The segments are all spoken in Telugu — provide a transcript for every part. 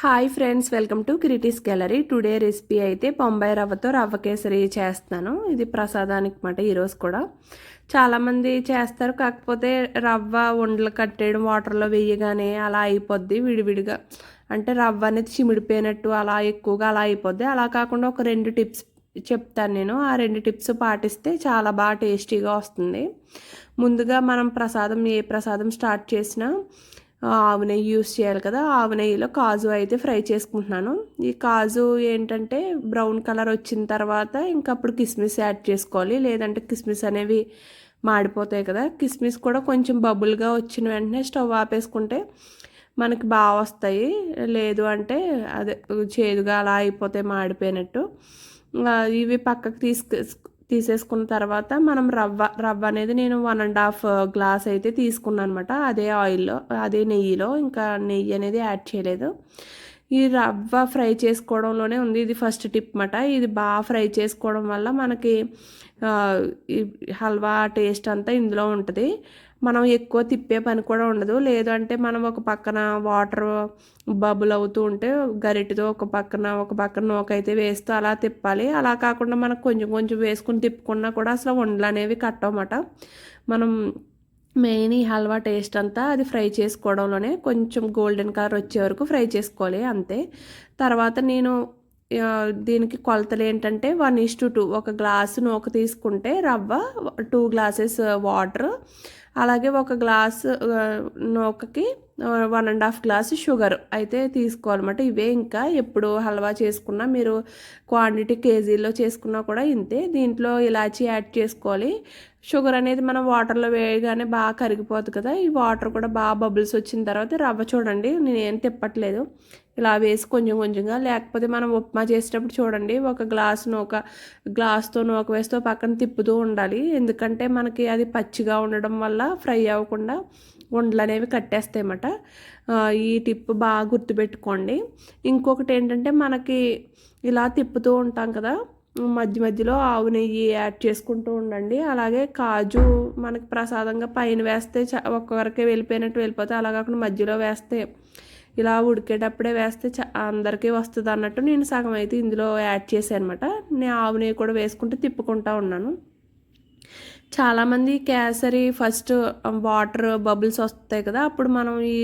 Hi friends welcome to Kritis gallery today recipe అయితే బొంబాయి రవ్వతో రవ్వ కేసరి చేస్తాను ఇది ప్రసాదానికి మాట ఈరోజు కూడా. చాలామంది చేస్తారు కాకపోతే రవ్వ ఉండలు కట్టేయడం వాటర్లో వేయగానే అలా అయిపోద్ది విడివిడిగా. అంటే రవ్వ అనేది చిమిడిపోయినట్టు అలా ఎక్కువగా అలా అయిపోద్ది. అలా కాకుండా ఒక రెండు టిప్స్ చెప్తాను నేను. ఆ రెండు టిప్స్ పాటిస్తే చాలా బాగా టేస్టీగా వస్తుంది. ముందుగా మనం ప్రసాదం ఏ ప్రసాదం స్టార్ట్ చేసినా ఆవు నెయ్యి యూస్ చేయాలి కదా ఆవు నెయ్యిలో కాజు అయితే ఫ్రై చేసుకుంటున్నాను. ఈ కాజు ఏంటంటే బ్రౌన్ కలర్ వచ్చిన తర్వాత ఇంకా అప్పుడు కిస్మిస్ యాడ్ చేసుకోవాలి. లేదంటే కిస్మిస్ అనేవి మాడిపోతాయి కదా కిస్మిస్ కూడా కొంచెం బబుల్గా వచ్చిన వెంటనే స్టవ్ ఆపేసుకుంటే మనకి బాగా వస్తాయి. లేదు అంటే అదే చేదుగా అలా అయిపోతే మాడిపోయినట్టు. ఇవి పక్కకు తీసుకు తీసేసుకున్న తర్వాత మనం రవ్వ రవ్వ అనేది నేను వన్ అండ్ హాఫ్ గ్లాస్ అయితే తీసుకున్నాను అనమాట అదే ఆయిల్లో అదే నెయ్యిలో ఇంకా నెయ్యి అనేది యాడ్ చేయలేదు. ఈ రవ్వ ఫ్రై చేసుకోవడంలోనే ఉంది. ఇది ఫస్ట్ టిప్ మాట ఇది బాగా ఫ్రై చేసుకోవడం వల్ల మనకి uh, హల్వా టేస్ట్ అంతా ఇందులో ఉంటుంది. మనం ఎక్కువ తిప్పే పని కూడా ఉండదు. లేదంటే మనం ఒక పక్కన వాటర్ బబుల్ అవుతూ ఉంటే గరిటితో ఒక పక్కన ఒక పక్కన నోకైతే వేస్తూ అలా తిప్పాలి. అలా కాకుండా మనకు కొంచెం కొంచెం వేసుకుని తిప్పుకున్నా కూడా అసలు వండలు అనేవి కట్టమాట మనం మెయిన్ ఈ హల్వా టేస్ట్ అంతా అది ఫ్రై చేసుకోవడంలోనే కొంచెం గోల్డెన్ కలర్ వచ్చే వరకు ఫ్రై చేసుకోవాలి అంతే. తర్వాత నేను దీనికి కొలతలు ఏంటంటే వన్ ఇస్ టు టూ. ఒక గ్లాసు నూక తీసుకుంటే రవ్వ టూ గ్లాసెస్ వాటర్ అలాగే ఒక glass నూకకి one and half glass sugar అయితే తీసుకోవాలన్నమాట. ఇవే ఇంకా ఎప్పుడు హల్వా చేసుకున్నా మీరు క్వాంటిటీ కేజీలో చేసుకున్నా కూడా ఇంతే. దీంట్లో ఇలాచీ యాడ్ చేసుకోవాలి. షుగర్ అనేది మనం వాటర్లో వేయగానే బాగా కరిగిపోతుంది కదా. ఈ వాటర్ కూడా బాగా బబుల్స్ వచ్చిన తర్వాత రవ్వ చూడండి నేను ఏం తిప్పట్లేదు. ఇలా వేసి కొంచెం కొంచెంగా లేకపోతే మనం ఉప్మా చేసేటప్పుడు చూడండి ఒక గ్లాస్ నూక గ్లాస్తో నూక వేస్తూ పక్కన తిప్పుతూ ఉండాలి. ఎందుకంటే మనకి అది పచ్చిగా ఉండడం వల్ల ఫ్రై అవ్వకుండా ఉండలు అనేవి కట్టేస్తాయన్నమాట ఈ టిప్ బాగా గుర్తుపెట్టుకోండి. ఇంకొకటి ఏంటంటే మనకి ఇలా తిప్పుతూ ఉంటాం కదా మధ్య మధ్యలో ఆవు నెయ్యి యాడ్ చేసుకుంటూ ఉండండి. అలాగే కాజు మనకి ప్రసాదంగా పైన వేస్తే ఒక్కవరకే వెళ్ళిపోయినట్టు వెళ్ళిపోతే అలా కాకుండా మధ్యలో వేస్తే ఇలా ఉడికేటప్పుడే వేస్తే అందరికీ వస్తుంది అన్నట్టు నేను సగం అయితే ఇందులో యాడ్ చేశాను అనమాట నేను ఆవు నెయ్యి కూడా వేసుకుంటూ తిప్పుకుంటా ఉన్నాను. చాలామంది కేసరి ఫస్ట్ వాటర్ బబుల్స్ వస్తాయి కదా అప్పుడు మనం ఈ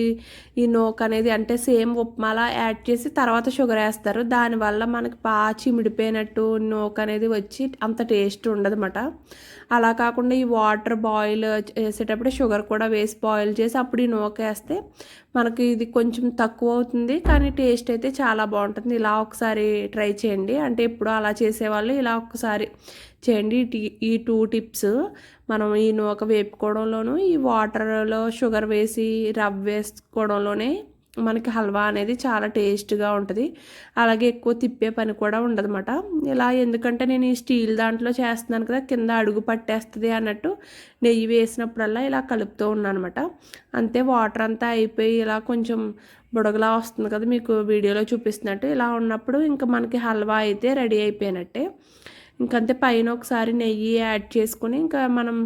ఈ నోక్ అనేది అంటే సేమ్ ఉప్మాలా యాడ్ చేసి తర్వాత షుగర్ వేస్తారు. దానివల్ల మనకి బాగా చిమిడిపోయినట్టు నోక్ అనేది వచ్చి అంత టేస్ట్ ఉండదన్నమాట. అలా కాకుండా ఈ వాటర్ బాయిల్ చేసేటప్పుడు షుగర్ కూడా వేసి బాయిల్ చేసి అప్పుడు ఈ నోక వేస్తే మనకి ఇది కొంచెం తక్కువ అవుతుంది కానీ టేస్ట్ అయితే చాలా బాగుంటుంది. ఇలా ఒకసారి ట్రై చేయండి. అంటే ఇప్పుడు అలా చేసేవాళ్ళు ఇలా ఒకసారి చేయండి ఈ టూ టిప్స్ మనం ఈ నూక వేపుకోవడంలోనూ ఈ వాటర్లో షుగర్ వేసి రవ్ వేసుకోవడంలోనే మనకి హల్వా అనేది చాలా టేస్ట్గా ఉంటుంది. అలాగే ఎక్కువ తిప్పే పని కూడా ఉండదన్నమాట. ఇలా ఎందుకంటే నేను ఈ స్టీల్ దాంట్లో చేస్తున్నాను కదా కింద అడుగు పట్టేస్తుంది అన్నట్టు నెయ్యి వేసినప్పుడల్లా ఇలా కలుపుతూ ఉన్నాను అనమాట అంతే వాటర్ అంతా అయిపోయి ఇలా కొంచెం బుడగలా వస్తుంది కదా మీకు వీడియోలో చూపిస్తున్నట్టు. ఇలా ఉన్నప్పుడు ఇంకా మనకి హల్వా అయితే రెడీ అయిపోయినట్టే. ఇంకంతే పైన ఒకసారి నెయ్యి యాడ్ చేసుకుని ఇంకా మనం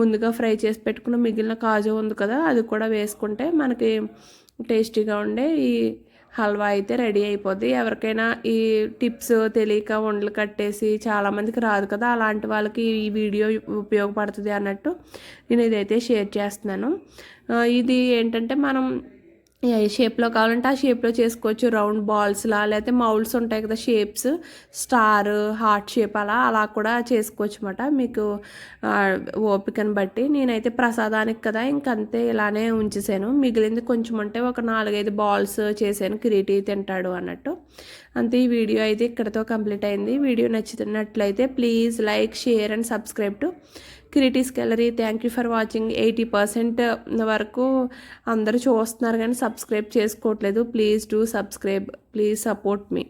ముందుగా ఫ్రై చేసి పెట్టుకున్న మిగిలిన కాజు ఉంది కదా అది కూడా వేసుకుంటే మనకి టేస్టీగా ఉండే ఈ హల్వా అయితే రెడీ అయిపోద్ది. ఎవరికైనా ఈ టిప్స్ తెలియక వండలు కట్టేసి చాలామందికి రాదు కదా అలాంటి వాళ్ళకి ఈ వీడియో ఉపయోగపడుతుంది అన్నట్టు నేను ఇదైతే షేర్ చేస్తున్నాను. ఇది ఏంటంటే మనం ఏ షేప్లో కావాలంటే ఆ షేప్లో చేసుకోవచ్చు. రౌండ్ బాల్స్లా లేకపోతే మౌల్స్ ఉంటాయి కదా షేప్స్ స్టార్ హార్ట్ షేప్ అలా అలా కూడా చేసుకోవచ్చు అనమాట మీకు ఓపికను బట్టి. నేనైతే ప్రసాదానికి కదా ఇంకంతే ఇలానే ఉంచేసాను. మిగిలింది కొంచెం అంటే ఒక నాలుగైదు బాల్స్ చేశాను. కిరీటీ తింటాడు అన్నట్టు. అంతే ఈ వీడియో అయితే ఇక్కడతో కంప్లీట్ అయింది. వీడియో నచ్చినట్లయితే please like share and subscribe to Kritis gallery thank you for watching eighty percent వరకు అందరూ చూస్తున్నారు కానీ సబ్స్క్రైబ్ చేసుకోవట్లేదు. Please do subscribe please support me